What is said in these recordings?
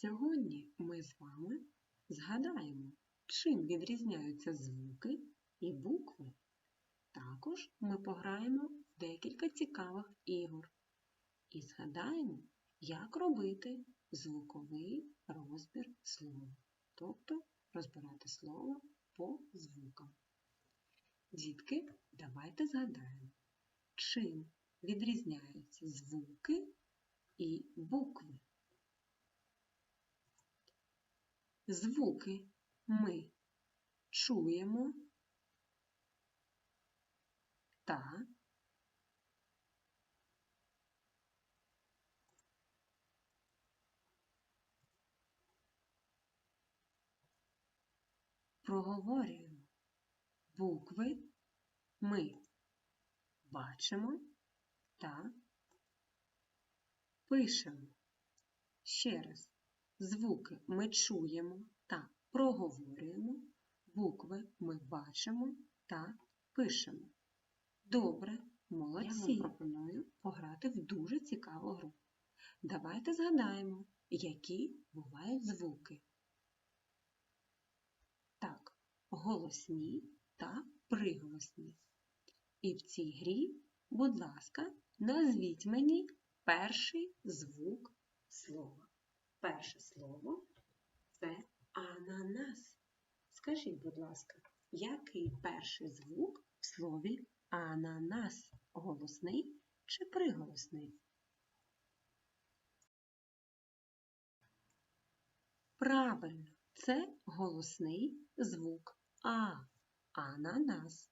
Сьогодні ми з вами згадаємо, чим відрізняються звуки і букви. Також ми пограємо в декілька цікавих ігор і згадаємо, як робити звуковий розбір слова, тобто розбирати слово по звукам. Дітки, давайте згадаємо, чим відрізняються звуки і букви. Звуки ми чуємо та проговорюємо. Букви ми бачимо та пишемо. Ще раз. Звуки ми чуємо та проговорюємо, букви ми бачимо та пишемо. Добре, молодці. Я вам пропоную пограти в дуже цікаву гру. Давайте згадаємо, які бувають звуки. Так, голосні та приголосні. І в цій грі, будь ласка, назвіть мені перший звук слова. Перше слово це ананас. Скажіть, будь ласка, який перший звук в слові ананас? Голосний чи приголосний? Правильно, це голосний звук А. Ананас.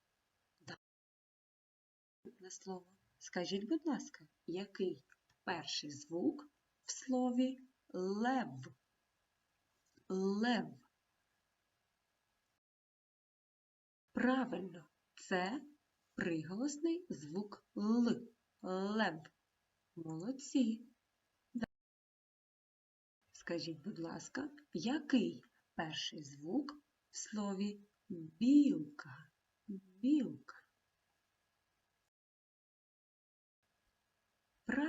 Наступне слово. Скажіть, будь ласка, який перший звук в слові лев? Лев. Правильно, це приголосний звук Л. Лев. Молодці. Скажіть, будь ласка, який перший звук в слові білка? Білка.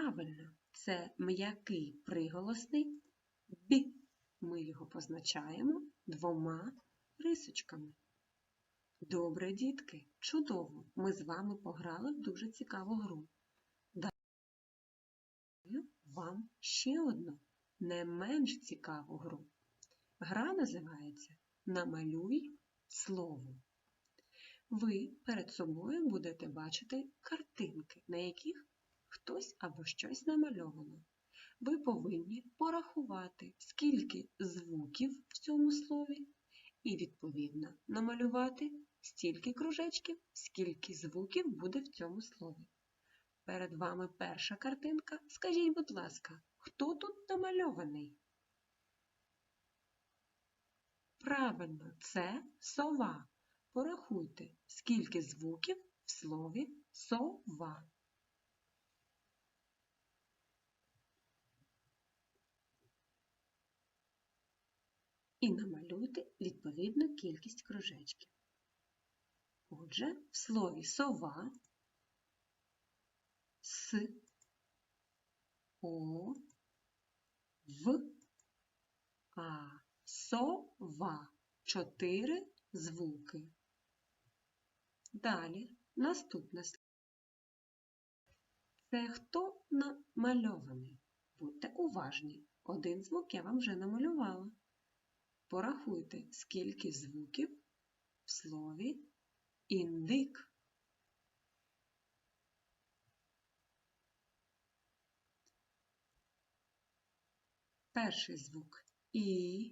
Правильно, це м'який приголосний бі. Ми його позначаємо двома рисочками. Добре, дітки, чудово! Ми з вами пограли в дуже цікаву гру. Даю вам ще одну не менш цікаву гру. Гра називається Намалюй слово. Ви перед собою будете бачити картинки, на яких хтось або щось намальовано. Ви повинні порахувати, скільки звуків в цьому слові, і, відповідно, намалювати стільки кружечків, скільки звуків буде в цьому слові. Перед вами перша картинка. Скажіть, будь ласка, хто тут намальований? Правильно, це сова. Порахуйте, скільки звуків в слові сова. І намалюйте відповідну кількість кружечків. Отже, в слові сова с, о, в, а, сова. Чотири звуки. Далі наступне слово. Це хто намальований? Будьте уважні. Один звук я вам вже намалювала. Порахуйте, скільки звуків в слові індик. Перший звук І,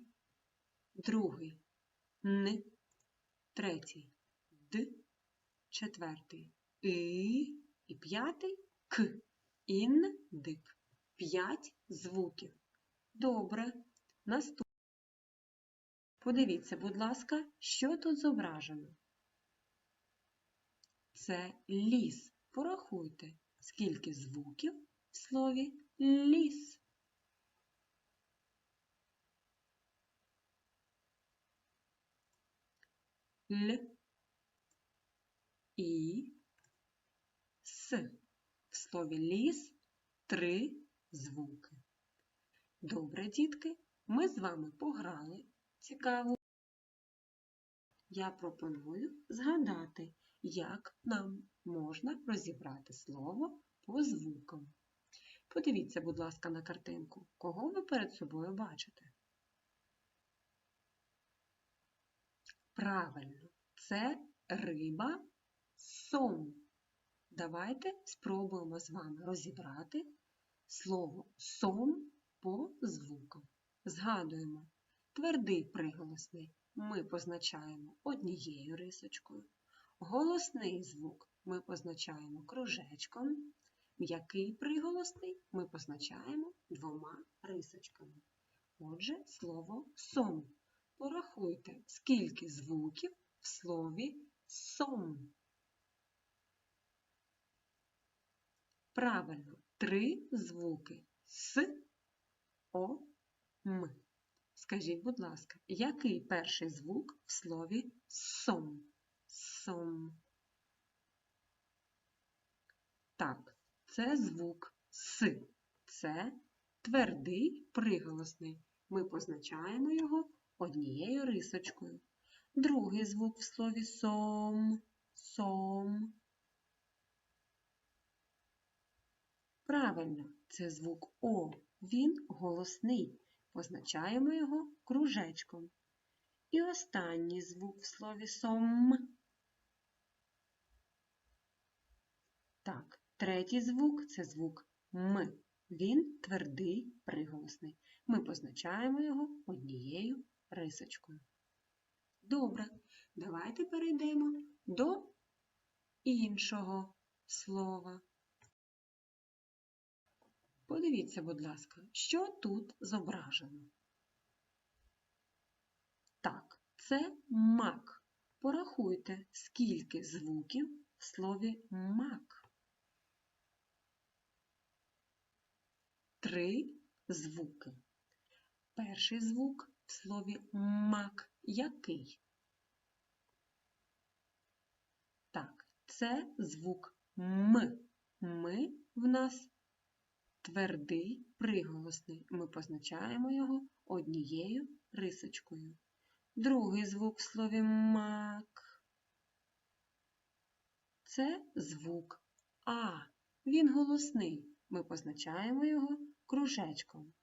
другий Н, третій Д, четвертий І і п'ятий К. Індик. П'ять звуків. Добре. Наступний. Подивіться, будь ласка, що тут зображено. Це ліс. Порахуйте, скільки звуків в слові ліс. Л і С. В слові ліс три звуки. Добре, дітки, Ми з вами пограли цікаво. Я пропоную згадати, як нам можна розібрати слово по звукам. Подивіться, будь ласка, на картинку. Кого ви перед собою бачите? Правильно, це риба сом. Давайте спробуємо з вами розібрати слово сом по звукам. Згадуємо, твердий приголосний ми позначаємо однією рисочкою, голосний звук ми позначаємо кружечком, м'який приголосний ми позначаємо двома рисочками. Отже, слово сом. Порахуйте, скільки звуків в слові сом. Правильно, три звуки С, О, М. Скажіть, будь ласка, який перший звук в слові сом? Сом. Так, це звук С. Це твердий приголосний. Ми позначаємо його однією рисочкою. Другий звук в слові сом. Сом. Правильно, це звук О. Він голосний. Позначаємо його кружечком. І останній звук в слові сом. Так, третій звук це звук М. Він твердий приголосний. Ми позначаємо його однією рисочкою. Добре, давайте перейдемо до іншого слова. Подивіться, будь ласка, що тут зображено. Так, це мак. Порахуйте, скільки звуків в слові мак. Три звуки. Перший звук в слові мак який? Так, це звук М. Ми в нас твердий приголосний. Ми позначаємо його однією рисочкою. Другий звук в слові мак. Це звук А. Він голосний. Ми позначаємо його кружечком.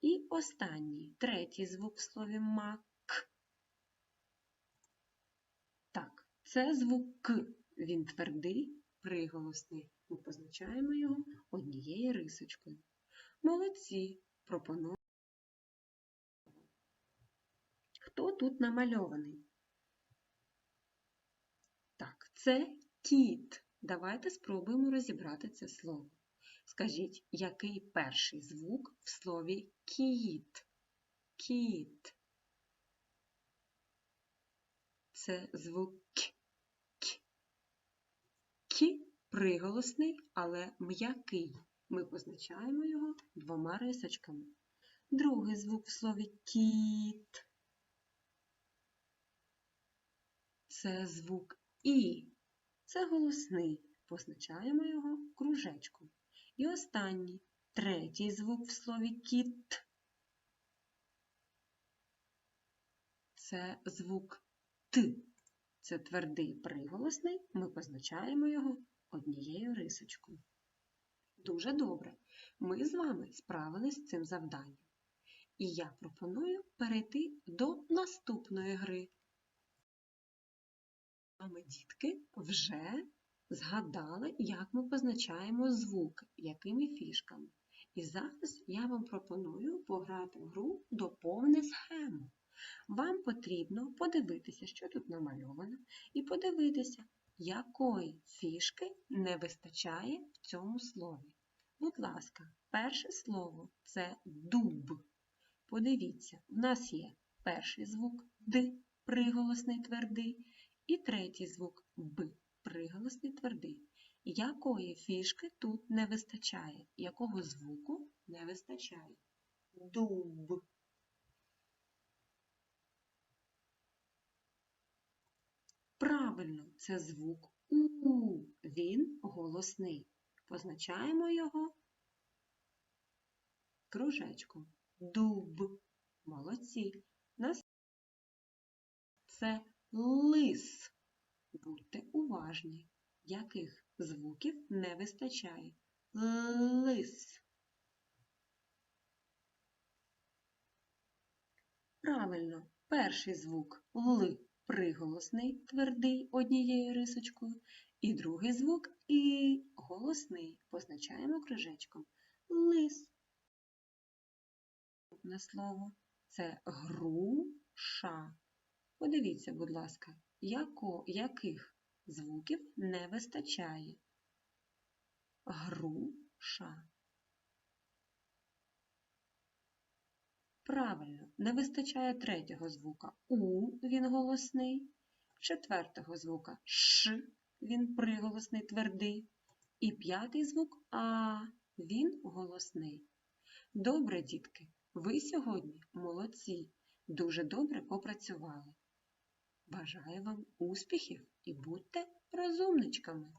І останній, третій звук в слові мак. Так, це звук К. Він твердий, приголосний. Ми позначаємо його однією рисочкою. Молодці, пропоную. Хто тут намальований? Так, це кіт. Давайте спробуємо розібрати це слово. Скажіть, який перший звук в слові кіт? Кіт. Це звук К. приголосний, але м'який. Ми позначаємо його двома рисочками. Другий звук в слові кіт. Це звук І. Це голосний. Позначаємо його кружечком. І останній, третій звук в слові кіт. Це звук Т. Це твердий приголосний, ми позначаємо його однією рисочкою. Дуже добре. Ми з вами справились з цим завданням. І я пропоную перейти до наступної гри. Ми, дітки, вже згадали, як ми позначаємо звук, якими фішками. І зараз я вам пропоную пограти в гру «Доповни схему». Вам потрібно подивитися, що тут намальовано, і подивитися, якої фішки не вистачає в цьому слові. Будь ласка, перше слово це дуб. Подивіться, в нас є перший звук Д, приголосний твердий, і третій звук Б, приголосний твердий. Якої фішки тут не вистачає? Якого звуку не вистачає? Дуб. Правильно, це звук У. Він голосний. Позначаємо його кружечком. Дуб. Молодці. Це лис. Будьте уважні, яких звуків не вистачає. Лис. Правильно, перший звук Л приголосний, твердий однією рисочкою, і другий звук І голосний, позначаємо кружечком. Лис. Наступне слово це груша. Подивіться, будь ласка, яко, яких звуків не вистачає. Груша. Правильно, не вистачає третього звука У, він голосний, четвертого звука Ш, він приголосний твердий, і п'ятий звук А, він голосний. Добре, дітки, ви сьогодні молодці, дуже добре попрацювали. Бажаю вам успіхів і будьте розумничками!